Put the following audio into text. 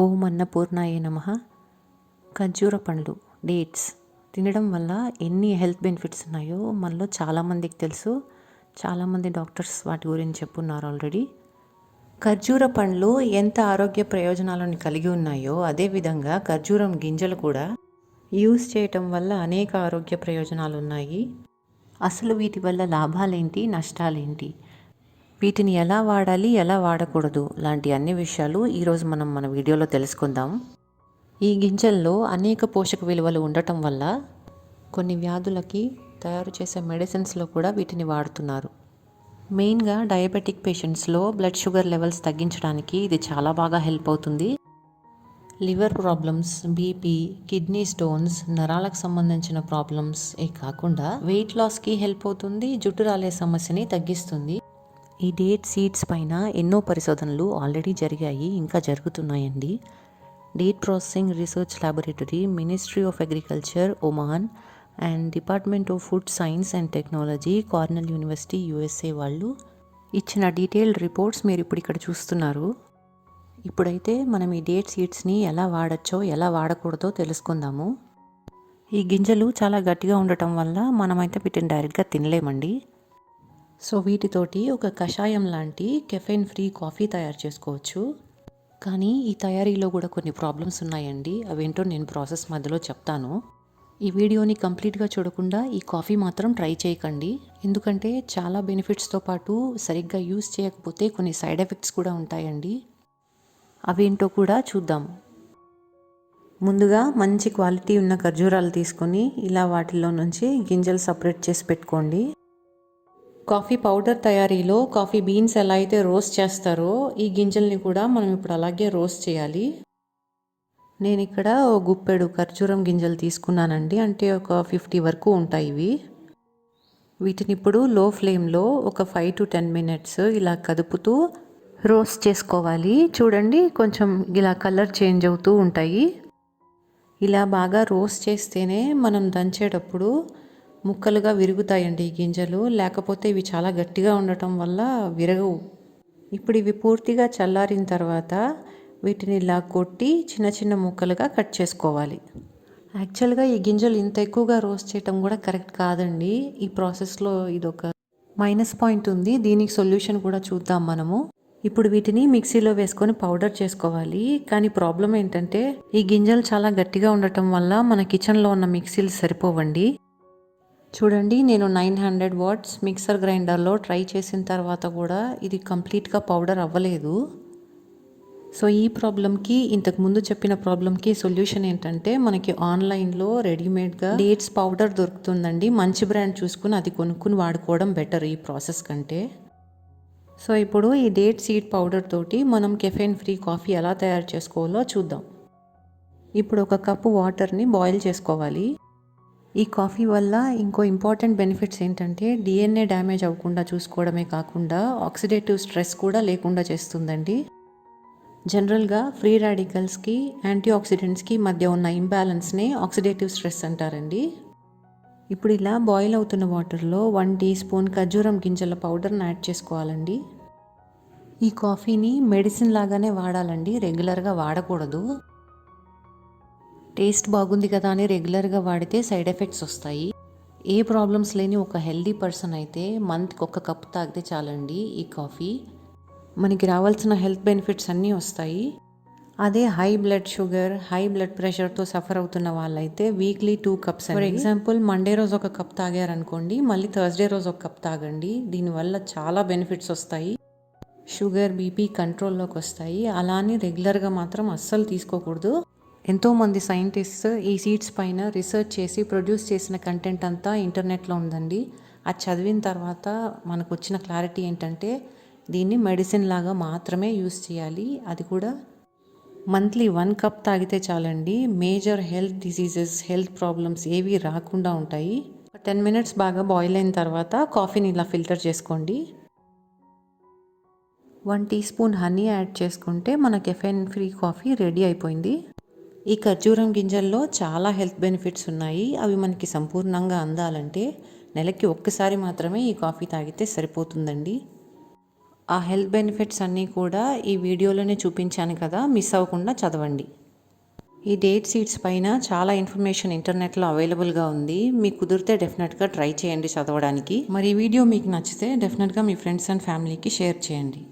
ఓం అన్నపూర్ణాయ నమ. ఖర్జూర పండ్లు డేట్స్ తినడం వల్ల ఎన్ని హెల్త్ బెనిఫిట్స్ ఉన్నాయో మనలో చాలామందికి తెలుసు. చాలామంది డాక్టర్స్ వాటి గురించి చెప్పున్నారు ఆల్రెడీ. ఖర్జూర పండ్లు ఎంత ఆరోగ్య ప్రయోజనాలను కలిగి ఉన్నాయో అదేవిధంగా ఖర్జూరం గింజలు కూడా యూస్ చేయటం వల్ల అనేక ఆరోగ్య ప్రయోజనాలు ఉన్నాయి. అసలు వీటి వల్ల లాభాలేంటి? నష్టాలేంటి? వీటిని ఎలా వాడాలి ఎలా వాడకూడదు లాంటి అన్ని విషయాలు ఈరోజు మనం మన వీడియోలో తెలుసుకుందాం. ఈ గింజల్లో అనేక పోషక విలువలు ఉండటం వల్ల కొన్ని వ్యాధులకి తయారు చేసే మెడిసిన్స్లో కూడా వీటిని వాడుతున్నారు. మెయిన్గా డయాబెటిక్ పేషెంట్స్లో బ్లడ్ షుగర్ లెవెల్స్ తగ్గించడానికి ఇది చాలా బాగా హెల్ప్ అవుతుంది. Liver problems BP kidney stones నరాలకు సంబంధించిన ప్రాబ్లమ్స్ ఏ కాకుండా వెయిట్ లాస్కి హెల్ప్ అవుతుంది జుట్టు రాలే సమస్యని తగ్గిస్తుంది. ఈ డేట్ సీడ్స్ పైన ఎన్నో పరిశోధనలు ఆల్రెడీ జరిగాయి ఇంకా జరుగుతున్నాయండి. Date processing research laboratory ministry of agriculture Oman and department of food science and technology Cornell university USA వాళ్ళు ఇచ్చిన డీటెయిల్డ్ రిపోర్ట్స్ మీరు ఇప్పుడు ఇక్కడ చూస్తున్నారు. ఇప్పుడైతే మనం ఈ డేట్ సీడ్స్ని ఎలా వాడచ్చో ఎలా వాడకూడదో తెలుసుకుందాము. ఈ గింజలు చాలా గట్టిగా ఉండటం వల్ల మనమైతే వీటిని డైరెక్ట్గా తినలేమండి. సో వీటితోటి ఒక కషాయం లాంటి కెఫెన్ ఫ్రీ కాఫీ తయారు చేసుకోవచ్చు. కానీ ఈ తయారీలో కూడా కొన్ని ప్రాబ్లమ్స్ ఉన్నాయండి. అవేంటో నేను ప్రాసెస్ మధ్యలో చెప్తాను. ఈ వీడియోని కంప్లీట్గా చూడకుండా ఈ కాఫీ మాత్రం ట్రై చేయకండి. ఎందుకంటే చాలా బెనిఫిట్స్తో పాటు సరిగ్గా యూస్ చేయకపోతే కొన్ని సైడ్ ఎఫెక్ట్స్ కూడా ఉంటాయండి. అవేంటో కూడా చూద్దాం. ముందుగా మంచి క్వాలిటీ ఉన్న ఖర్జూరాలు తీసుకొని ఇలా వాటిలో నుంచి గింజలు సపరేట్ చేసి పెట్టుకోండి. కాఫీ పౌడర్ తయారీలో కాఫీ బీన్స్ ఎలా అయితే రోస్ట్ చేస్తారో ఈ గింజల్ని కూడా మనం ఇప్పుడు అలాగే రోస్ట్ చేయాలి. నేను ఇక్కడ ఓ గుప్పెడు ఖర్జూరం గింజలు తీసుకున్నానండి. అంటే ఒక ఫిఫ్టీ వరకు ఉంటాయి ఇవి. వీటిని ఇప్పుడు లో ఫ్లేమ్లో ఒక ఫైవ్ టు టెన్ మినిట్స్ ఇలా కదుపుతూ రోస్ట్ చేసుకోవాలి. చూడండి కొంచెం ఇలా కలర్ చేంజ్ అవుతూ ఉంటాయి. ఇలా బాగా రోస్ట్ చేస్తేనే మనం దంచేటప్పుడు ముక్కలుగా విరుగుతాయండి ఈ గింజలు. లేకపోతే ఇవి చాలా గట్టిగా ఉండటం వల్ల విరగవు. ఇప్పుడు ఇవి పూర్తిగా చల్లారిన తర్వాత వీటిని ఇలా కొట్టి చిన్న చిన్న ముక్కలుగా కట్ చేసుకోవాలి. యాక్చువల్గా ఈ గింజలు ఇంత ఎక్కువగా రోస్ట్ చేయటం కూడా కరెక్ట్ కాదండి. ఈ ప్రాసెస్లో ఇదొక మైనస్ పాయింట్ ఉంది. దీనికి సొల్యూషన్ కూడా చూద్దాం మనము. ఇప్పుడు వీటిని మిక్సీలో వేసుకొని పౌడర్ చేసుకోవాలి. కానీ ప్రాబ్లం ఏంటంటే ఈ గింజలు చాలా గట్టిగా ఉండటం వల్ల మన కిచెన్లో ఉన్న మిక్సీలు సరిపోవండి. చూడండి నేను నైన్ హండ్రెడ్ వాట్స్ మిక్సర్ గ్రైండర్లో ట్రై చేసిన తర్వాత కూడా ఇది కంప్లీట్గా పౌడర్ అవ్వలేదు. సో ఈ ప్రాబ్లంకి ఇంతకుముందు చెప్పిన ప్రాబ్లంకి సొల్యూషన్ ఏంటంటే మనకి ఆన్లైన్లో రెడీమేడ్గా డేట్స్ పౌడర్ దొరుకుతుందండి. మంచి బ్రాండ్ చూసుకుని అది కొనుక్కుని వాడుకోవడం బెటర్ ఈ ప్రాసెస్ కంటే. సో ఇప్పుడు ఈ డేట్ సీడ్ పౌడర్ తోటి మనం కెఫెన్ ఫ్రీ కాఫీ ఎలా తయారు చేసుకోవాలో చూద్దాం. ఇప్పుడు ఒక కప్పు వాటర్ని బాయిల్ చేసుకోవాలి. ఈ కాఫీ వల్ల ఇంకో ఇంపార్టెంట్ బెనిఫిట్స్ ఏంటంటే డిఎన్ఏ డ్యామేజ్ అవ్వకుండా చూసుకోవడమే కాకుండా ఆక్సిడేటివ్ స్ట్రెస్ కూడా లేకుండా చేస్తుందండి. జనరల్గా ఫ్రీ రాడికల్స్కి యాంటీ ఆక్సిడెంట్స్కి మధ్య ఉన్న ఇంబ్యాలెన్స్ని ఆక్సిడేటివ్ స్ట్రెస్ అంటారండి. ఇప్పుడు ఇలా బాయిల్ అవుతున్న వాటర్లో వన్ టీ స్పూన్ ఖర్జూరం గింజల పౌడర్ని యాడ్ చేసుకోవాలండి. ఈ కాఫీని మెడిసిన్ లాగానే వాడాలండి రెగ్యులర్గా వాడకూడదు. టేస్ట్ బాగుంది కదా అని రెగ్యులర్గా వాడితే సైడ్ ఎఫెక్ట్స్ వస్తాయి. ఏ ప్రాబ్లమ్స్ లేని ఒక హెల్దీ పర్సన్ అయితే మంత్కి ఒక కప్ తాగితే చాలండి ఈ కాఫీ. మనకి రావాల్సిన హెల్త్ బెనిఫిట్స్ అన్నీ వస్తాయి. అదే high blood sugar high blood ప్రెషర్తో suffer అవుతున్న వాళ్ళైతే weekly two cups for example Monday రోజు ఒక కప్ తాగారనుకోండి మళ్ళీ థర్స్డే రోజు ఒక కప్ తాగండి. దీనివల్ల చాలా బెనిఫిట్స్ వస్తాయి. షుగర్ బీపీ కంట్రోల్లోకి వస్తాయి. అలానే రెగ్యులర్గా మాత్రం అస్సలు తీసుకోకూడదు. ఎంతోమంది సైంటిస్ట్ ఈ సీడ్స్ పైన రీసెర్చ్ చేసి ప్రొడ్యూస్ చేసిన కంటెంట్ అంతా ఇంటర్నెట్లో ఉందండి. అది చదివిన తర్వాత మనకు వచ్చిన క్లారిటీ ఏంటంటే దీన్ని మెడిసిన్ లాగా మాత్రమే యూస్ చేయాలి. అది కూడా మంత్లీ వన్ కప్ తాగితే చాలండి. Major health diseases health problems ఏవి రాకుండా ఉంటాయి. టెన్ మినిట్స్ బాగా బాయిల్ అయిన తర్వాత కాఫీని ఇలా ఫిల్టర్ చేసుకోండి. One tea spoon honey add చేసుకుంటే మన కెఫెన్ ఫ్రీ కాఫీ రెడీ అయిపోయింది. ఈ ఖర్జూరం గింజల్లో చాలా హెల్త్ బెనిఫిట్స్ ఉన్నాయి. అవి మనకి సంపూర్ణంగా అందాలంటే నెలకి ఒక్కసారి మాత్రమే ఈ కాఫీ తాగితే సరిపోతుందండి. ఆ హెల్త్ బెనిఫిట్స్ అన్నీ కూడా ఈ వీడియోలోనే చూపించాను కదా మిస్ అవ్వకుండా చదవండి. ఈ డేట్ సీడ్స్ పైన చాలా ఇన్ఫర్మేషన్ ఇంటర్నెట్లో అవైలబుల్గా ఉంది. మీకు కుదిరితే డెఫినెట్గా ట్రై చేయండి చదవడానికి. మరి ఈ వీడియో మీకు నచ్చితే డెఫినెట్గా మీ ఫ్రెండ్స్ అండ్ ఫ్యామిలీకి షేర్ చేయండి.